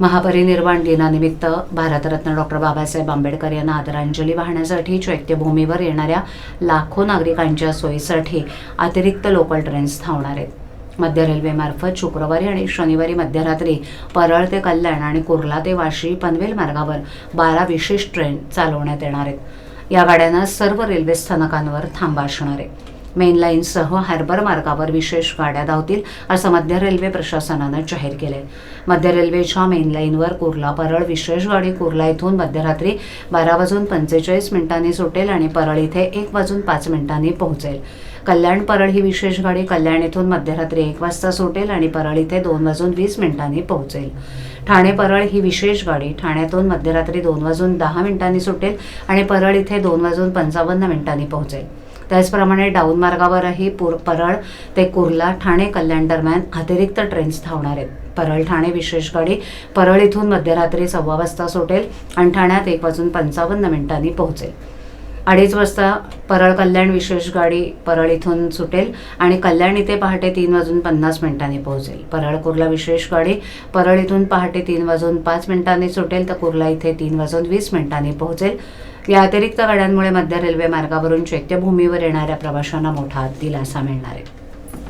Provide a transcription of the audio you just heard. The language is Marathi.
महापरिनिर्वाण दिनानिमित्त भारतरत्न डॉक्टर बाबासाहेब आंबेडकर यांना आदरांजली वाहण्यासाठी चैत्यभूमीवर येणाऱ्या लाखो नागरिकांच्या सोयीसाठी अतिरिक्त लोकल ट्रेन्स धावणार आहेत. मध्य रेल्वेमार्फत शुक्रवारी आणि शनिवारी मध्यरात्री परळ ते कल्याण आणि कुर्ला ते वाशी पनवेल मार्गावर बारा विशेष ट्रेन चालवण्यात येणार आहेत. या गाड्यांना सर्व रेल्वे स्थानकांवर थांबा असणार आहे. मेन लाईनसह हार्बर मार्गावर विशेष गाड्या धावतील असं मध्य रेल्वे प्रशासनानं जाहीर केलंय. मध्य रेल्वेच्या मेन लाईनवर कुर्ला परळ विशेष गाडी कुर्ला इथून मध्यरात्री बारा वाजून पंचेचाळीस मिनिटांनी सुटेल आणि परळ इथे एक वाजून पाच मिनिटांनी पोहोचेल. कल्याण परळ ही विशेष गाडी कल्याण इथून मध्यरात्री एक वाजता सुटेल आणि परळ इथे दोन वाजून वीस मिनिटांनी पोहोचेल. ठाणे परळ ही विशेष गाडी ठाण्यातून मध्यरात्री दोन वाजून दहा मिनिटांनी सुटेल आणि परळ इथे दोन वाजून पंचावन्न मिनिटांनी पोहोचेल. त्याचप्रमाणे डाऊन मार्गावरही पूर परळ ते कुर्ला ठाणे कल्याण दरम्यान अतिरिक्त ट्रेन्स धावणार आहेत. परळ ठाणे विशेष गाडी परळ इथून मध्यरात्री सव्वा वाजता सुटेल आणि ठाण्यात एक वाजून पंचावन्न मिनिटांनी पोहोचेल. अडीच वाजता परळ कल्याण विशेष गाडी परळ इथून सुटेल आणि कल्याण इथे पहाटे तीन वाजून पन्नास मिनिटांनी पोहोचेल. परळ कुर्ला विशेष गाडी परळ इथून पहाटे तीन वाजून पाच मिनिटांनी सुटेल तर कुर्ला इथे तीन वाजून वीस मिनिटांनी पोहोचेल. या अतिरिक्त गाड्यांमुळे मध्य रेल्वे मार्गावरून चैत्यभूमीवर येणाऱ्या प्रवाशांना मोठा दिलासा मिळणार आहे.